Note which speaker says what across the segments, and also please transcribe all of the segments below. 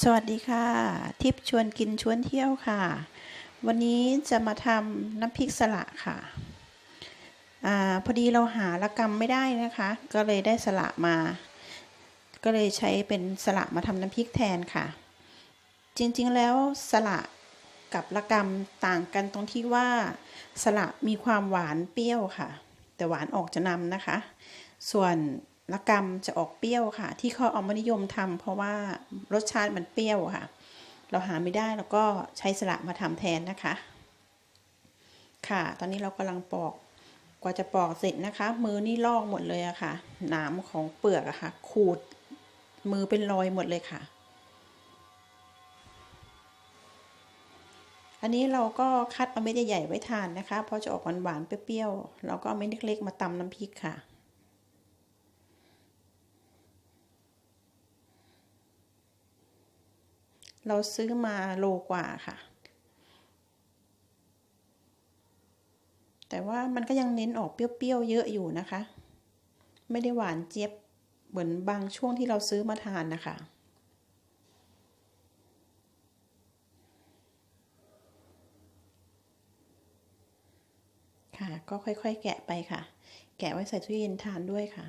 Speaker 1: สวัสดีค่ะ ทิพชวนกินชวนเที่ยวค่ะ วันนี้จะมาทำน้ำพริกสละค่ะอาพอดีเราหาละกรรมไม่ได้นะคะ ก็เลยได้สละมา ก็เลยใช้เป็นสละมาทำน้ำพริกแทนค่ะ จริงๆแล้วสละกับละกรรมต่างกันตรงที่ว่าสละมีความหวานเปรี้ยวค่ะ แต่หวานออกจะนำนะคะ ส่วน ละกรรมจะออกเปรี้ยวค่ะ ที่เขาเอามานิยมทำเพราะว่ารสชาติมันเปรี้ยวค่ะ เราหาไม่ได้แล้วก็ใช้สละมาทำแทนนะคะ ค่ะ ตอนนี้เรากำลังปอกกว่าจะปอกเสร็จนะคะ มือนี่ลอกหมดเลยอะค่ะหนามของเปลือกอะค่ะ ขูดมือเป็นรอยหมดเลยค่ะ อันนี้เราก็คัดเอาเม็ดใหญ่ๆไว้ทานนะคะ เพราะจะออกหวานๆเปรี้ยวๆเราก็เอาเม็ดเล็กๆมาตำน้ำพริกค่ะ เราซื้อมาโลกว่าค่ะ แต่ว่ามันก็ยังเน้นออกเปรี้ยวๆเยอะอยู่นะคะ ไม่ได้หวานเจี๊ยบเหมือนบางช่วงที่เราซื้อมาทานนะคะ ค่ะ ก็ค่อยๆ แกะไปค่ะ แกะไว้ใส่ตู้เย็นทานด้วยค่ะ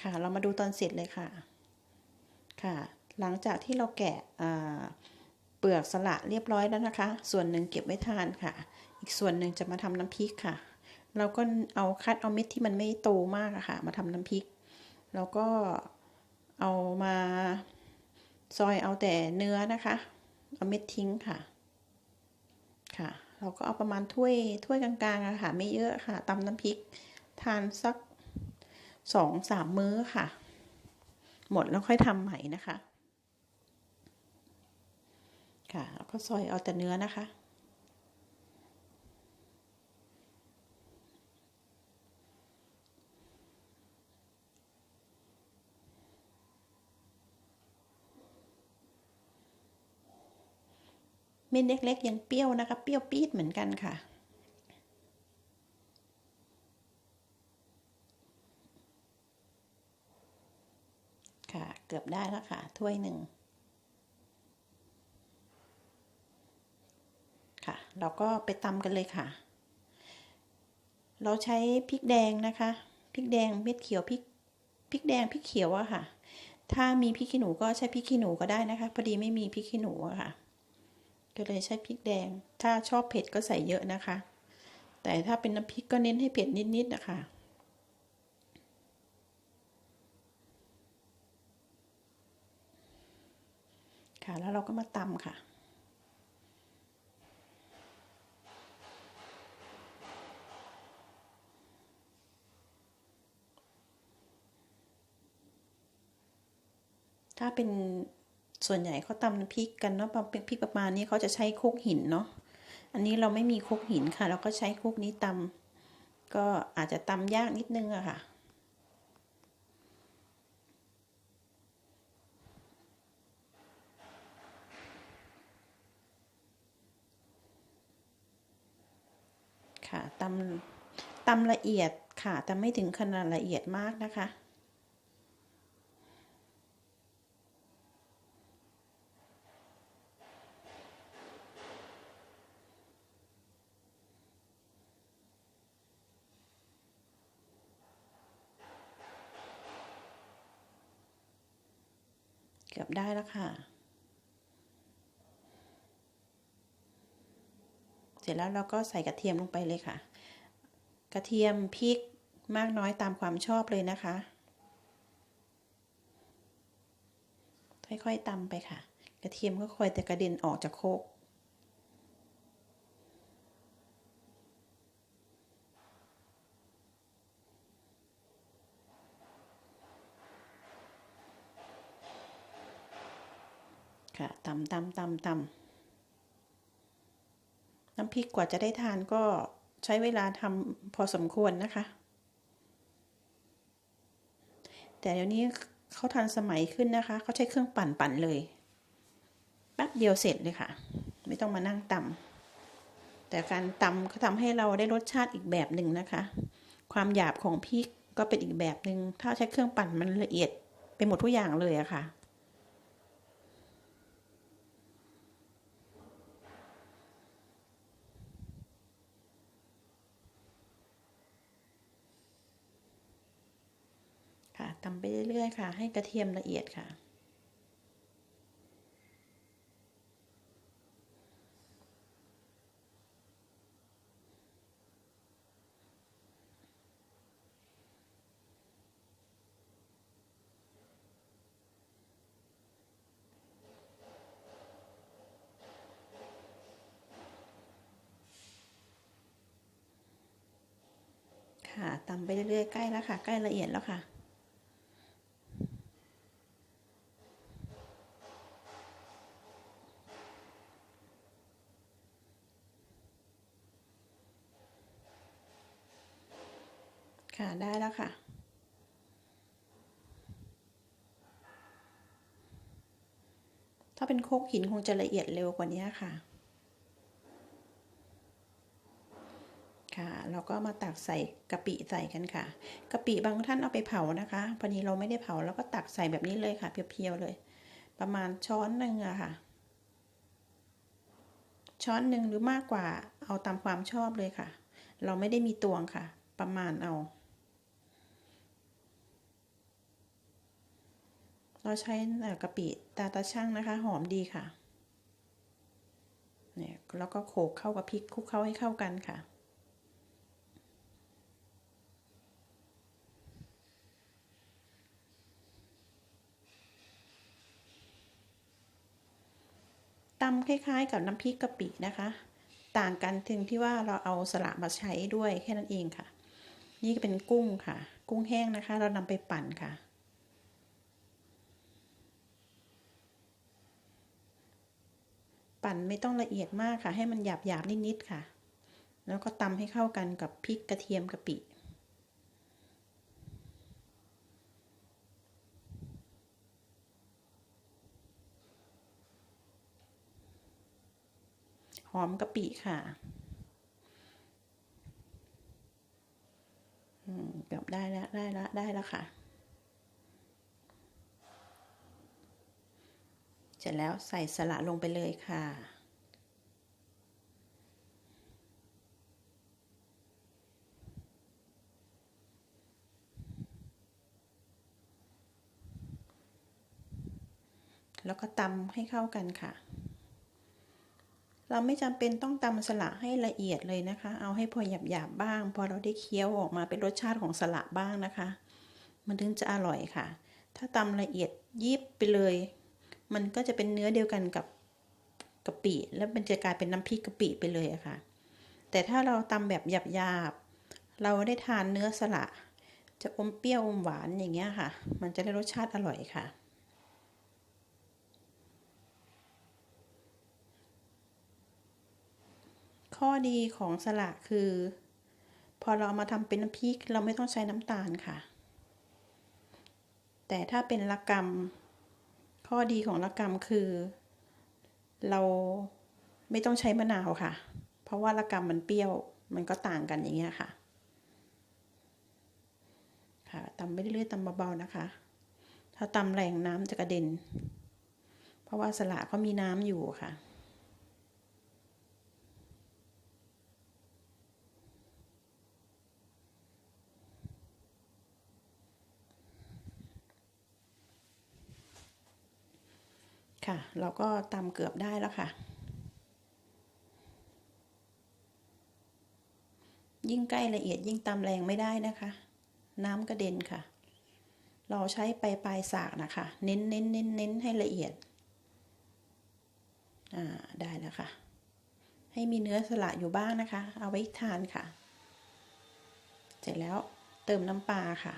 Speaker 1: ค่ะ เรามาดูตอนเสร็จเลยค่ะ ค่ะ หลังจากที่เราแกะเปลือกสละเรียบร้อยแล้วนะคะ ส่วนหนึ่งเก็บไว้ทานค่ะ อีกส่วนหนึ่งจะมาทำน้ำพริกค่ะ เราก็เอาคัดเอาเม็ดที่มันไม่โตมากอะค่ะ มาทำน้ำพริก แล้วก็เอามาซอยเอาแต่เนื้อนะคะ เอาเม็ดทิ้งค่ะ ค่ะ เราก็เอาประมาณถ้วยถ้วยกลางๆอะค่ะ ไม่เยอะค่ะตำน้ำพริก ทานสัก สองสามมื้อค่ะ หมดแล้วค่อยทำใหม่นะคะ ค่ะแล้วก็ซอยเอาแต่เนื้อนะคะเม็ดเล็กๆยังเปรี้ยวนะคะ เปรี้ยวปี๊ดเหมือนกันค่ะ ค่ะ เกือบได้แล้วค่ะ ถ้วยหนึ่งค่ะ เราก็ไปตำกันเลยค่ะ เราใช้พริกแดงนะคะ พริกแดงเม็ดเขียวพริก พริกแดงพริกเขียวอะค่ะ ถ้ามีพริกขี้หนูก็ใช้พริกขี้หนูก็ได้นะคะ พอดีไม่มีพริกขี้หนูอะค่ะ ก็เลยใช้พริกแดง ถ้าชอบเผ็ดก็ใส่เยอะนะคะ แต่ถ้าเป็นน้ำพริกก็เน้นให้เผ็ดนิดๆนะคะ ค่ะ แล้วเราก็มาตำค่ะ ถ้าเป็นส่วนใหญ่เขาตำพริกกันเนาะเป็นพริกประมาณนี้เขาจะใช้โคกหินเนาะอันนี้เราไม่มีโคกหินค่ะ เราก็ใช้โคกนี้ตำก็อาจจะตำยากนิดนึงอะค่ะค่ะ ตำตำละเอียดค่ะ แต่ไม่ถึงขนาดละเอียดมากนะคะ เกือบได้แล้วค่ะ เส ร็จแล้วเราก็ใส่กระเทียมลงไปเลยค่ะ กระเทียมพริกมากน้อยตามความชอบเลยนะคะ ค่อยๆตำไปค่ะ กระเทียมก็ค่อยแต่กระเด็นออกจากโคกค่ะตำตำตำตำ น้ำพริกกว่าจะได้ทานก็ใช้เวลาทำพอสมควรนะคะ แต่เดี๋ยวนี้เขาทันสมัยขึ้นนะคะ เขาใช้เครื่องปั่นปั่นเลย แป๊บเดียวเสร็จเลยค่ะ ไม่ต้องมานั่งตำแต่การตำก็ทำให้เราได้รสชาติอีกแบบหนึ่งนะคะ ความหยาบของพริกก็เป็นอีกแบบหนึ่งถ้าใช้เครื่องปั่นมันละเอียดไปหมดทุกอย่างเลยอะค่ะ ค่ะ ตำไปเรื่อยๆค่ะ ให้กระเทียมละเอียดค่ะ ค่ะตำไปเรื่อยๆใกล้แล้วค่ะ ใกล้ละเอียดแล้วค่ะค่ะได้แล้วค่ะ ถ้าเป็นโคกหินคงจะละเอียดเร็วกว่านี้ค่ะ ค่ะเราก็มาตักใส่กะปิใส่กันค่ะ กะปิบางท่านเอาไปเผานะคะ พอดีเราไม่ได้เผาเราก็ตักใส่แบบนี้เลยค่ะ เพียวๆเลย ประมาณช้อนหนึ่งอะค่ะ ช้อนหนึ่งหรือมากกว่า เอาตามความชอบเลยค่ะ เราไม่ได้มีตวงค่ะ ประมาณเอา เราใช้กะปิตาตาช่างนะคะ หอมดีค่ะเนี่ยแล้วก็โขกเข้ากับพริกคลุกเข้าให้เข้ากันค่ะ ตำคล้ายๆ กับน้ำพริกกะปินะคะ ต่างกันถึงที่ว่าเราเอาสละมาใช้ด้วยแค่นั้นเองค่ะ นี่ก็เป็นกุ้งค่ะ กุ้งแห้งนะคะ เรานำไปปั่นค่ะ ปั่นไม่ต้องละเอียดมากค่ะ ให้มันหยาบๆนิดๆค่ะ แล้วก็ตำให้เข้ากันกับพริกกระเทียมกะปิหอมกะปิค่ะเกือบได้แล้วได้แล้วได้แล้วค่ะ เส ร็จแล้วใส่สละลงไปเลยค่ะ แล้วก็ตำให้เข้ากันค่ะ เราไม่จำเป็นต้องตำสละให้ละเอียดเลยนะคะ เอาให้พอหยาบๆบ้าง พอเราได้เคี้ยวออกมาเป็นรสชาติของสละบ้างนะคะ มันถึงจะอร่อยค่ะ ถ้าตำละเอียดยิบไปเลย มันก็จะเป็นเนื้อเดียวกันกับกะปิ แล้วมันจะกลายเป็นน้ำพริกกะปิไปเลยอะค่ะ แต่ถ้าเราตำแบบหยาบๆ เราได้ทานเนื้อสละ จะอมเปรี้ยวอมหวานอย่างเงี้ยค่ะ มันจะได้รสชาติอร่อยค่ะ ข้อดีของสละคือ พอเราเอามาทำเป็นน้ำพริกเราไม่ต้องใช้น้ำตาลค่ะ แต่ถ้าเป็นละกำ ข้อดีของละกำคือ เราไม่ต้องใช้มะนาวค่ะ เพราะว่าละกำมันเปรี้ยวมันก็ต่างกันอย่างเงี้ยค่ะค่ะตำไม่เรื่อยๆตำเบาๆนะคะ ถ้าตำแรงน้ำจะกระเด็น เพราะว่าสละเขามีน้ำอยู่ค่ะ ค่ะ เราก็ตำเกือบได้แล้วค่ะ ยิ่งใกล้ละเอียดยิ่งตำแรงไม่ได้นะคะ น้ำกระเด็นค่ะ เราใช้ไปปลายสากนะคะ เน้นเน้นเน้นเน้นให้ละเอียด อ่า ได้แล้วค่ะ ให้มีเนื้อสละอยู่บ้างนะคะ เอาไว้ทานค่ะ เสร็จแล้วเติมน้ำปลาค่ะ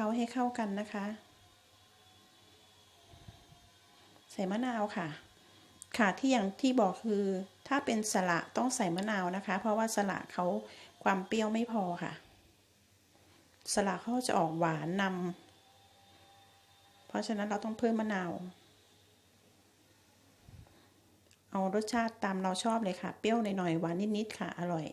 Speaker 1: เคล้าให้เข้ากันนะคะ ใส่มะนาวค่ะคค่ะที่อย่างที่บอกคือถ้าเป็นสละต้องใส่มะนาวนะคะ เพราะว่าสละเขาความเปรี้ยวไม่พอค่ะ สละเขาจะออกหวานนำเพราะฉะนั้นเราต้องเพิ่มมะนาวเอารสชาติตามเราชอบเลยค่ะ เปรี้ยวหน่อยๆหวานนิดๆค่ะ อร่อย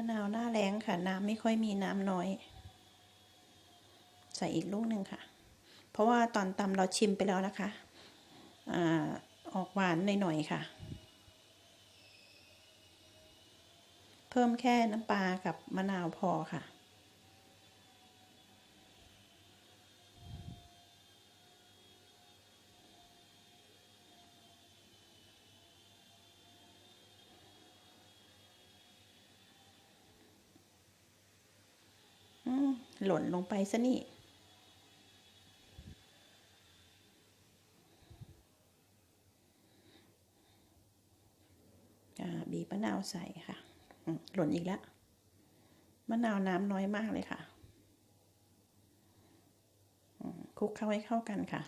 Speaker 1: ะนาวหน้าแรงค่ะ น้ำไม่ค่อยมีน้ำน้อย ใส่อีกลูกหนึ่งค่ะ เพราะว่าตอนตำเราชิมไปแล้วนะคะอออกหวานหน่อยๆค่ะ เพิ่มแค่น้ำปลากับมะนาวพอค่ะ อืม หล่นลงไปซะนี่อ่าบีบมะนาวใส่ค่ะ หล่นอีกแล้ว มะนาวน้ำน้อยมากเลยค่ะคลุกเข้าให้เข้ากันค่ะ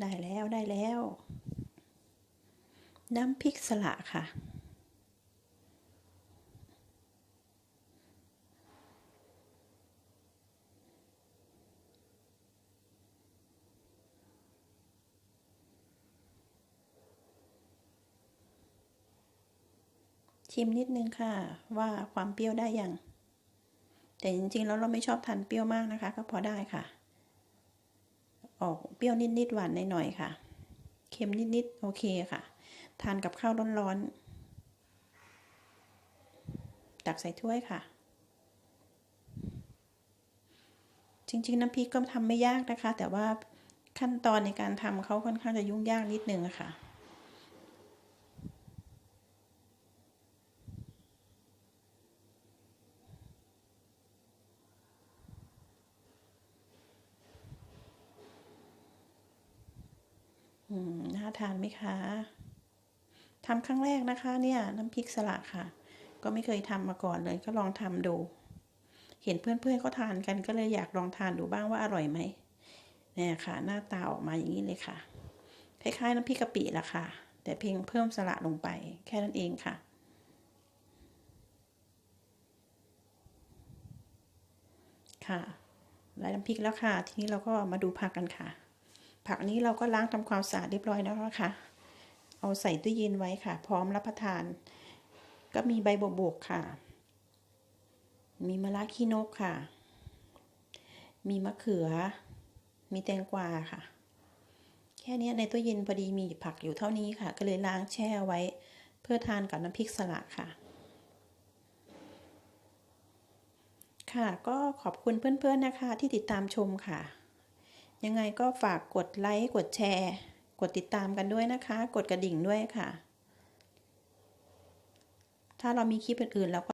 Speaker 1: ได้แล้วได้แล้ว น้ำพริกสละค่ะ ชิมนิดนึงค่ะ ว่าความเปรี้ยวได้ยังแต่จริงๆแล้วเราไม่ชอบทานเปรี้ยวมากนะคะ ก็พอได้ค่ะ ออกเปรี้ยวนิดๆหวานหน่อยๆค่ะ เค็มนิดๆโอเคค่ะ ทานกับข้าวร้อนๆตักใส่ถ้วยค่ะ จริงๆ น้ำพริกก็ทำไม่ยากนะคะ แต่ว่าขั้นตอนในการทำเขาค่อนข้างจะยุ่งยากนิดนึงค่ะ อืมน่าทานไหมคะทำครั้งแรกนะคะเนี่ยน้ำพริกสละค่ะ ก็ไม่เคยทำมาก่อนเลยก็ลองทำดู เห็นเพื่อนๆเขาทานกันก็เลยอยากลองทานดูบ้างว่าอร่อยไหมเนี่ยค่ะ หน้าตาออกมาอย่างนี้เลยค่ะ คล้ายๆน้ำพริกกะปิละค่ะ แต่เพียงเพิ่มสละลงไป แค่นั้นเองค่ะค่ะได้น้ำพริกแล้วค่ะ ทีนี้เราก็มาดูผักกันค่ะ ผักนี้เราก็ล้างทำความสะอาดเรียบร้อยแล้วนะคะเอาใส่ตู้เย็นไว้ค่ะ พร้อมรับประทาน ก็มีใบบวบกค่ะ มีมะระขี้นกค่ะ มีมะเขือ มีแตงกวาค่ะ แค่นี้ในตู้เย็นพอดีมีผักอยู่เท่านี้ค่ะ ก็เลยล้างแช่ไว้ เพื่อทานกับน้ำพริกสลัดค่ะค่ะก็ขอบคุณเพื่อนๆนะคะที่ติดตามชมค่ะ ยังไงก็ฝากกดไลค์ กดแชร์ กดติดตามกันด้วยนะคะ กดกระดิ่งด้วยค่ะ ถ้าเรามีคลิปอื่นๆเราก็